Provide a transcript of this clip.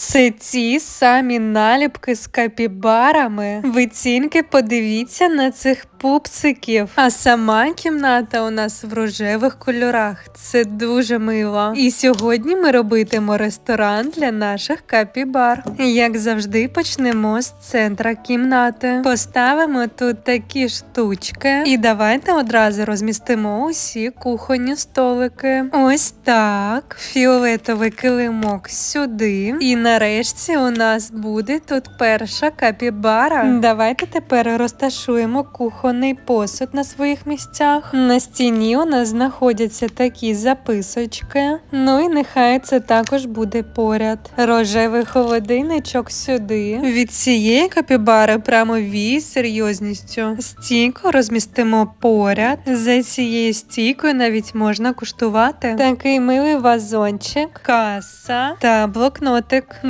Це ті самі наліпки з капібарами. Ви тільки подивіться на цих пупсиків. А сама кімната у нас в рожевих кольорах. Це дуже мило. І сьогодні ми робитимо ресторан для наших капібар. Як завжди, почнемо з центра кімнати. Поставимо тут такі штучки, і давайте одразу розмістимо усі кухонні столики. Ось так. Фіолетовий килимок сюди. І нарешті у нас буде тут перша капібара. Давайте тепер розташуємо кухонний посуд на своїх місцях. На стіні у нас знаходяться такі записочки. Ну і нехай це також буде поряд. Рожевий холодильничок сюди. Від цієї капібари прямовій серйозністю. Стійку розмістимо поряд. За цією стійкою навіть можна куштувати. Такий милий вазончик, каса та блокнотик.